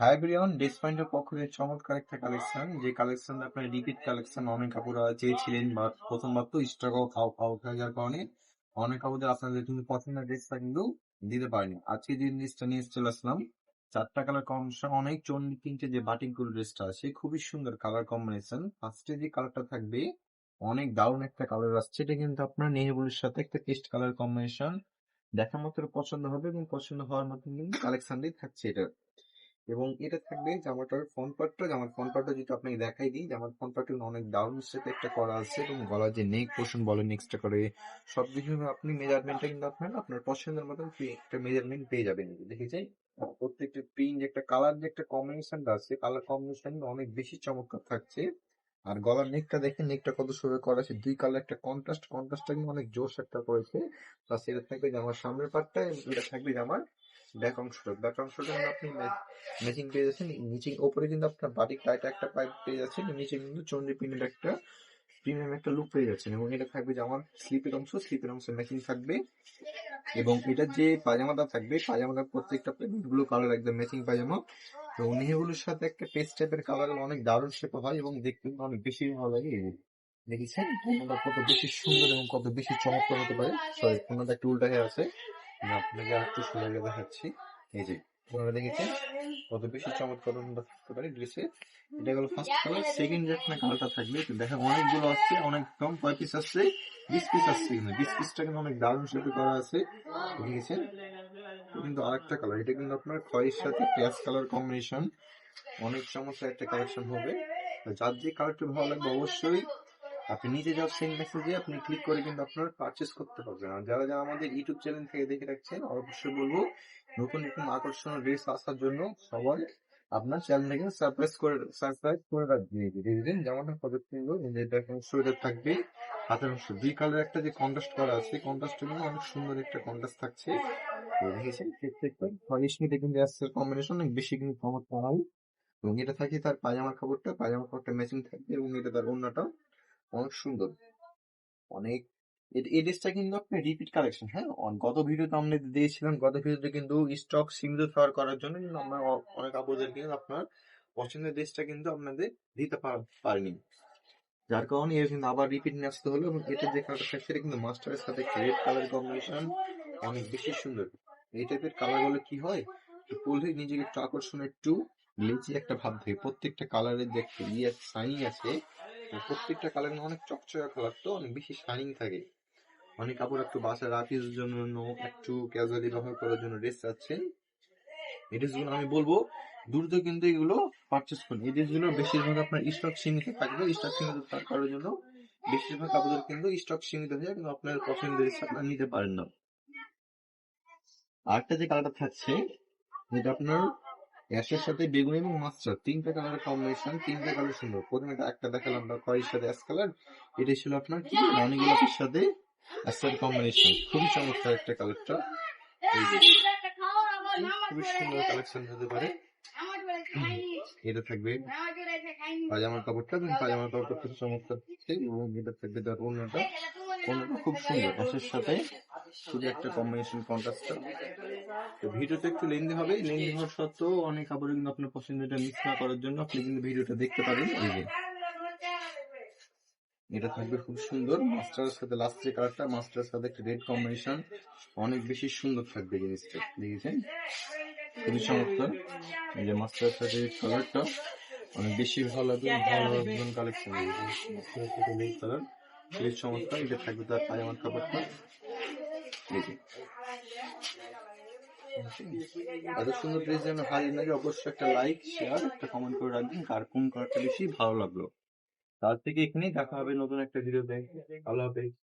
High Brian dress পয়েন্টের পক্ষ থেকে চমৎকার একটা কালেকশন যে কালেকশন আপনার রিপিট কালেকশন অনেক কাপড় চেয়েছিলেন বা প্রথমবার তো স্টকও খাও খাও যাওয়ার কারণে অনেক কাপড় আপনাদের কিন্তু পছন্দের ড্রেসটা কিন্তু দিতে পারিনি। আজকে যে ড্রেসটা নিয়ে চলে আসলাম, চারটা কালার কম্বিনেশন অনেক চন্ডি তিনটে যে বাটিকগুলো ড্রেসটা আছে, খুবই সুন্দর কালার কম্বিনেশন ফার্স্টে যে কালারটা থাকবে, অনেক দারুণ একটা কালার আসছে, এটা কিন্তু আপনার নেহেবুলের সাথে একটা টেস্ট কালার কম্বিনেশন দেখার মতো পছন্দ হবে এবং পছন্দ হওয়ার মতো কিন্তু কালেকশনটাই থাকছে এটা। এবং এটা থাকবে জামাটার ফ্রন্ট পার্টটা জামার ফ্রন্ট পার্টটা যদি আপনাকে দেখাই দিই, জামার ফ্রন্ট পার্টটা অনেক ডাউন সাথে একটা করা আছে এবং গলার যে নেক পোর্শন বলেন নেক্সটটা করে সব কিছু আপনি মেজারমেন্টটা কিন্তু আপনার আপনার পছন্দের মতন একটা মেজারমেন্ট পেয়ে যাবেন দেখেছেন? প্রত্যেকটা প্রিন্ট একটা কালার যে একটা কম্বিনেশনটা আছে কালার কম্বিনেশন অনেক বেশি চমৎকার থাকছে। আর গলার নেকটা দেখেন নেকটা কত সুন্দর করা আছে, দুই কালার একটা কন্ট্রাস্ট কন্ট্রাস্টটা কিন্তু অনেক জোশ একটা করেছে। প্লাস এটা থাকবে জামার সামনের পার্টটা এটা থাকবে জামার ব্যাক অংশটা ব্যাক অংশটা কিন্তু আপনি ম্যাচিং পেয়ে যাচ্ছেন নিচে ওপরে কিন্তু আপনার বাটিক টাইট একটা পাইপ পেয়ে যাচ্ছেন নিচে কিন্তু চন্ডি প্রিন্টের একটা প্রিমিয়াম একটা লুক পেয়ে যাচ্ছেন এবং এটা থাকবে জামার স্লিপের অংশ স্লিপের অংশ ম্যাচিং থাকবে এবং এটা যে পাজামাটা থাকবে পাজামাটা প্রত্যেকটা ব্লু কালার একদম ম্যাচিং পাজামা তো নেহেগুলোর সাথে একটা পেস্ট টাইপের কালার অনেক দারুণ শেপ হয় এবং দেখতে অনেক বেশি ভালো লাগে। দেখেছেন? কত বেশি সুন্দর এবং কত বেশি চমৎকার হতে পারে? সরি কোনটা একটু উল্টা হয়ে আছে? আপনাকে আর একটু সুন্দর দেখাচ্ছি। এই যে, আপনারা দেখেছেন? কত বেশি চমৎকার থাকতে পারি ড্রেসে এটা গেল ফার্স্ট কালার সেকেন্ড যে আপনার কালারটা থাকবে তো দেখেন, অনেকগুলো আসছে, অনেক কম, কয় পিস আসছে? বিশ পিস আসছে কিন্তু। বিশ পিসটা কিন্তু অনেক দারুণ শেপে করা আছে। দেখেছেন? কিন্তু আরেকটা কালার এটা কিন্তু আপনার খয়ের সাথে পেঁয়াজ কালার কম্বিনেশন অনেক চমৎকার একটা কালেকশন হবে। যার যে কালারটা ভালো লাগবে অবশ্যই আপনি নিজে যাও সেন্ড মেসেজে আপনি ক্লিক করে কিন্তু আপনার পারচেস করতে পারবেন। আর যারা যারা আমাদের ইউটিউব চ্যানেল থেকে দেখে রাখছেন, অবশ্যই বলব, নতুন নতুন আকর্ষণীয় রেস আসার জন্য সবাই আপনার চ্যানেলটাকে সাবস্ক্রাইব করে সাবস্ক্রাইব করে রাখবেন যেমনটা কত সুন্দর যেটা সোয়েটার থাকবে হাতের অংশ দুই কালার একটা যে কন্ট্রাস্ট করা আছে কন্ট্রাস্টটা কিন্তু অনেক সুন্দর একটা কন্ট্রাস্ট থাকছে। দেখেছেন, প্রত্যেকটা ফনিশমিতে কিন্তু আসছে কম্বিনেশন অনেক বেশি কিন্তু কমাত করা হয়। এবং এটা থাকে তার পায়জামার কাপড়টা পাজামার কাপড়টা ম্যাচিং থাকবে এবং এটা তার অন্যটা অনেক সুন্দর। অনেক এই ড্রেসটা কিন্তু আপনার রিপিট কালেকশন হ্যাঁ? গত ভিডিওতে আমরা দিয়েছিলাম, গত ভিডিওতে কিন্তু স্টক সীমিত ফেয়ার করার জন্য কিন্তু আমরা অনেক আপুদের কিন্তু আপনার পছন্দের ড্রেসটা কিন্তু আপনাদের দিতে পারিনি। যার কারণে এর কিন্তু আবার রিপিট নিয়ে আসতে হলো এবং এটা যে থাকছে এটা কিন্তু মাস্টারের সাথে রেড কালার কম্বিনেশন অনেক বেশি সুন্দর। এই টাইপের কালারগুলো কি হয়? পরলে নিজেকে একটু আকর্ষণ একটু লেচি একটা ভাব থাকে। প্রত্যেকটা কালারের যে একটা ইয়ে সাইন আছে প্রত্যেকটা কালার অনেক চকচকা কালার, তো অনেক বেশি শাইনিং থাকে। অনেক কাপড় একটু বাসায় রাফির জন্য, একটু ক্যাজুয়ালি ব্যবহার করার জন্য ড্রেস চাচ্ছেন এই ড্রেসগুলো আমি বলব, দ্রুত কিন্তু এগুলো পারচেস করুন। এই ড্রেসগুলো বেশিরভাগ আপনার স্টক সীমিত থাকবে। স্টক সীমিত করার জন্য বেশিরভাগ কাপড়ের কিন্তু স্টক সীমিত হয়ে কিন্তু আপনার পছন্দের আপনার নিতে পারেন না। আরেকটা যে কালারটা থাকছে, যেটা আপনার অ্যাশের সাথে বেগুনি এবং মাস্টার তিনটা কালারের কম্বিনেশন তিনটা কালার সুন্দর প্রথমে একটা দেখালাম আমরা খয়ের সাথে অ্যাশ কালার এটা ছিল আপনার কি? রানী গোলাপের সাথে অ্যাশের কম্বিনেশন খুবই চমৎকার একটা কালারটা খুবই সুন্দর কালেকশন হতে পারে। এটা থাকবে পাজামার কাপড়টা, এবং পাজামার কাপড়টা খুব চমৎকার এবং এটা থাকবে তার অন্যটা অন্যটা খুব সুন্দর। অ্যাশের সাথে শুধু একটা কম্বিনেশন কন্ট্রাস্টটা তো ভিডিওটা একটু লেন্দি হবে। লেন্দি হওয়ার সত্ত্বেও অনেক কাপড় কিন্তু আপনার পছন্দটা মিক্স না করার জন্য আপনি কিন্তু ভিডিওটা দেখতে পারেন। এই যে, এটা থাকবে খুব সুন্দর। মাস্টারের সাথে লাস্ট যে কালারটা মাস্টারের সাথে একটা রেড কম্বিনেশন অনেক বেশি সুন্দর থাকবে জিনিসটা, দেখেছেন? খুবই চমৎকার। এই যে মাস্টারের সাথে কালারটা অনেক বেশি ভালো লাগবে ভালো লাগবে কালেকশন কালার খুবই চমৎকার। এটা থাকবে তার পাজামার কাপড়টা। এত সুন্দর ড্রেস যেন হারিয়ে লাগে অবশ্যই একটা লাইক শেয়ার একটা কমেন্ট করে রাখবেন, কার কোন কারটা বেশি ভালো লাগল। তার থেকে এখানেই দেখা হবে নতুন একটা ভিডিওতে আল্লাহ হাফেজ।